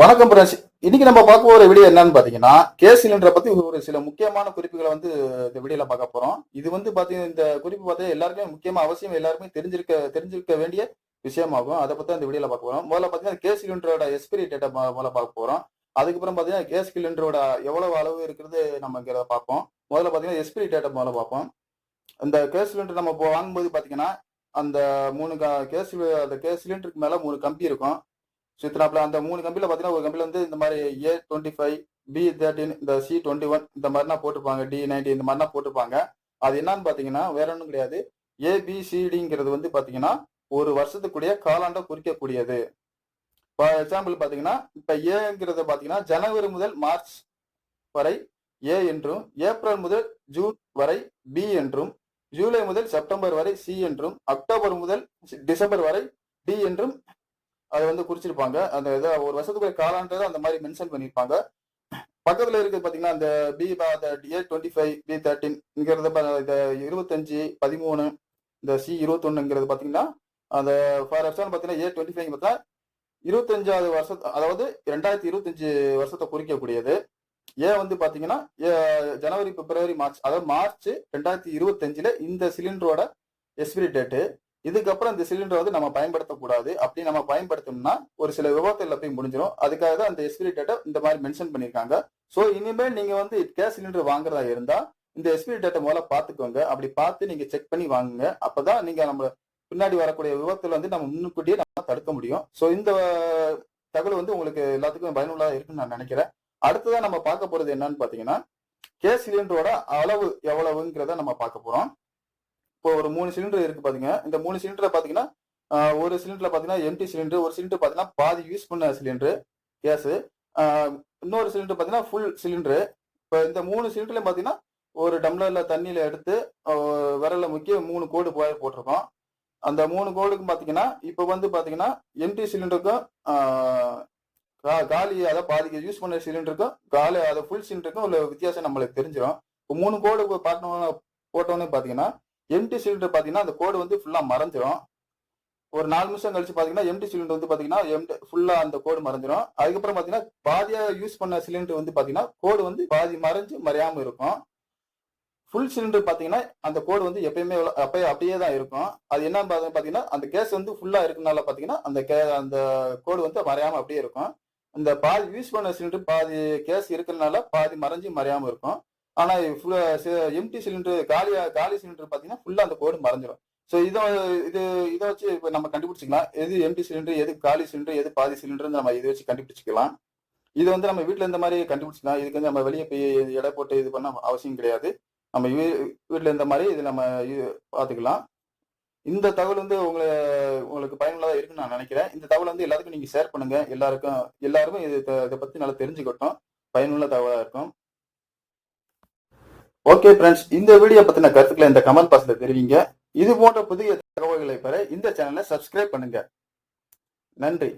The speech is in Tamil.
வணக்கம் பிரஸ் இன்னைக்கு நம்ம பார்க்க போற வீடியோ என்னன்னு பாத்தீங்கன்னா கேஸ் சிலிண்டரை பத்தி ஒரு சில முக்கியமான குறிப்புகளை வந்து இந்த வீடியோல பார்க்க போறோம். இது வந்து பாத்தீங்கன்னா இந்த குறிப்பு பார்த்தா எல்லாருக்குமே முக்கியமா அவசியம் எல்லாருமே தெரிஞ்சிருக்க தெரிஞ்சிருக்க வேண்டிய விஷயமாகும். அதை பத்தி இந்த வீடியோல பார்க்க போறோம். முதல்ல பாத்தீங்கன்னா கேஸ் சிலிண்டரோட எக்ஸ்பிரி டேட்டா முதல்ல பார்க்க போறோம். அதுக்கப்புறம் பாத்தீங்கன்னா கேஸ் சிலிண்டரோட எவ்வளவு அளவு இருக்கிறது நம்ம இங்க பார்ப்போம். முதல்ல பாத்தீங்கன்னா எக்ஸ்பிரி டேட்டா முதல்ல பார்ப்போம். இந்த கேஸ் சிலிண்டர் நம்ம வாங்கும்போது பாத்தீங்கன்னா அந்த மூணு கேஸ் அந்த கேஸ் சிலிண்டருக்கு மேல மூணு கம்பி இருக்கும். சுத்தினாப்ல அந்த மூணு கம்பியில பாத்தீங்கன்னா ஒரு கம்பியில வந்து இந்த மாதிரி A twenty five B thirteen இந்த சி டுவெண்ட்டி ஒன் இந்த மாதிரிலாம் போட்டிருப்பாங்க டி நைன்டி இந்த மாதிரிலாம் போட்டிருப்பாங்க அது என்னன்னு பாத்தீங்கன்னா வேற ஒன்றும் கிடையாது. ஏபிசிடிங்கிறது வந்து பாத்தீங்கன்னா ஒரு வருஷத்துக்குரிய காலாண்டை குறிக்கக்கூடியது. ஃபார் எக்ஸாம்பிள் பாத்தீங்கன்னா இப்ப ஏங்கிறத பாத்தீங்கன்னா ஜனவரி முதல் மார்ச் வரை ஏ என்றும் ஏப்ரல் முதல் ஜூன் வரை பி என்றும் ஜூலை முதல் செப்டம்பர் வரை சி என்றும் அக்டோபர் முதல் டிசம்பர் வரை டி என்றும் அதை வந்து குறிச்சிருப்பாங்க. அந்த இதை ஒரு வருஷத்துக்குள்ள காலாண்டதை அந்த மாதிரி மென்ஷன் பண்ணியிருப்பாங்க. பக்கத்துல இருக்குது பாத்தீங்கன்னா அந்த B A twenty five B தேர்ட்டின்ங்கிறத இந்த இருபத்தஞ்சு பதிமூணு இந்த சி இருபத்தொன்னுங்கிறது பாத்தீங்கன்னா அந்த ஃபார் எக்ஸாம்பிள் பார்த்தீங்கன்னா ஏ டுவெண்ட்டி ஃபைவ் பார்த்தா இருபத்தஞ்சாவது வருஷம் அதாவது ரெண்டாயிரத்தி இருபத்தஞ்சு வருஷத்தை குறிக்கக்கூடியது. ஏன் வந்து பாத்தீங்கன்னா ஜனவரி பிப்ரவரி மார்ச் அதாவது மார்ச் ரெண்டாயிரத்தி இருபத்தஞ்சுல இந்த சிலிண்டரோட எக்ஸ்பிரி டேட்டு இதுக்கப்புறம் இந்த சிலிண்டர் வந்து நம்ம பயன்படுத்தக்கூடாது. அப்படி நம்ம பயன்படுத்தணும்னா ஒரு சில விபத்துல போய் முடிஞ்சிடும் அதுக்காக தான் அந்த எஸ்பிரி டேட்டா இந்த மாதிரி மென்ஷன் பண்ணியிருக்காங்க. ஸோ இனிமேல் நீங்க வந்து கேஸ் சிலிண்டர் வாங்குறதா இருந்தா இந்த எஸ்பிரி டேட்டா முதல்ல பார்த்துக்கோங்க. அப்படி பார்த்து நீங்க செக் பண்ணி வாங்குங்க. அப்பதான் நீங்க நம்ம பின்னாடி வரக்கூடிய விபத்துல வந்து நம்ம முன்னுக்கூட்டியே நம்ம தடுக்க முடியும். ஸோ இந்த தகவல் வந்து உங்களுக்கு எல்லாத்துக்கும் பயனுள்ளதாக இருக்குன்னு நான் நினைக்கிறேன். அடுத்ததான் நம்ம பார்க்க போறது என்னன்னு பாத்தீங்கன்னா கேஸ் சிலிண்டரோட அளவு எவ்வளவுங்கிறத நம்ம பார்க்க போறோம். இப்போ ஒரு மூணு சிலிண்டர் இருக்கு பாத்தீங்க. இந்த மூணு சிலிண்டரை பாத்தீங்கன்னா ஒரு சிலிண்டர்ல பாத்தீங்கன்னா எம்டி சிலிண்டர் ஒரு சிலிண்டர் பாத்தீங்கன்னா பாதி யூஸ் பண்ண சிலிண்டர் கேஸ் இன்னொரு சிலிண்டர் பாத்தீங்கன்னா ஃபுல் சிலிண்டர் இப்போ இந்த மூணு சிலிண்டர்லயும் பாத்தீங்கன்னா ஒரு டம்ளர்ல தண்ணியில எடுத்து விரல முக்கிய மூணு கோடு போய் போட்டிருக்கோம். அந்த மூணு கோடுக்கும் பாத்தீங்கன்னா இப்போ வந்து பாத்தீங்கன்னா எம்டி சிலிண்டருக்கும் காலி அதை பாதிக்கு யூஸ் பண்ண சிலிண்டருக்கும் காலி அதை ஃபுல் சிலிண்டருக்கும் உள்ள வித்தியாசம் நம்மளுக்கு தெரிஞ்சிடும் இப்போ மூணு கோடு பார்த்தோம்னா போட்டோன்னே பாத்தீங்கன்னா எம்டி சிலிண்டர் பார்த்தீங்கன்னா அந்த கோடு வந்து ஃபுல்லாக மறைஞ்சிரும். ஒரு நாலு நிமிஷம் கழிச்சு பார்த்தீங்கன்னா எம்டி சிலிண்டர் வந்து பார்த்தீங்கன்னா எம்டி ஃபுல்லாக அந்த கோடு மறைஞ்சிரும். அதுக்கப்புறம் பார்த்தீங்கன்னா பாதியாக யூஸ் பண்ண சிலிண்டர் வந்து பார்த்தீங்கன்னா கோடு வந்து பாதி மறைஞ்சு மறையாமல் இருக்கும். ஃபுல் சிலிண்டர் பார்த்தீங்கன்னா அந்த கோடு வந்து எப்பயுமே அப்பயே அப்படியே தான் இருக்கும். அது என்ன பார்த்தீங்கன்னா அந்த கேஸ் வந்து ஃபுல்லாக இருக்கனால பார்த்தீங்கன்னா அந்த கே அந்த கோடு வந்து மறையாமல் அப்படியே இருக்கும். இந்த பாதி யூஸ் பண்ண சிலிண்டர் பாதி கேஸ் இருக்கிறதுனால பாதி மறைஞ்சு மறையாமல் இருக்கும். ஆனா எம்டி சிலிண்டர் காலியா காலி சிலிண்டர் பாத்தீங்கன்னா ஃபுல்லா அந்த கோடு மறைஞ்சிடும் ஸோ இதை இது இதை வச்சு இப்போ நம்ம கண்டுபிடிச்சிக்கலாம். எது எம்டி சிலிண்டர் எது காலி சிலிண்டர் எது பாதி சிலிண்டர் நம்ம இதை வச்சு கண்டுபிடிச்சிக்கலாம். இது வந்து நம்ம வீட்டில் இந்த மாதிரி கண்டுபிடிச்சிக்கலாம். இதுக்கு வந்து நம்ம வெளியே போய் எடை போட்டு இது பண்ண அவசியம் கிடையாது. நம்ம வீட்டில் இந்த மாதிரி இது நம்ம பார்த்துக்கலாம் இந்த தகவல் வந்து உங்களை உங்களுக்கு பயனுள்ளதாக இருக்குன்னு நான் நினைக்கிறேன். இந்த தகவல் வந்து எல்லாத்துக்கும் நீங்கள் ஷேர் பண்ணுங்க. எல்லாருக்கும் எல்லாருக்கும் இது இதை பற்றி நல்லா தெரிஞ்சுக்கட்டும். பயனுள்ள தகவலாக இருக்கும். ஓகே ஃப்ரெண்ட்ஸ் இந்த வீடியோ பத்தின கருத்துக்களை இந்த கமெண்ட் பாக்ஸ்ல தெரிவிங்க. இது போன்ற புதிய தகவல்களை பெற இந்த சேனலை சப்ஸ்கிரைப் பண்ணுங்க. நன்றி.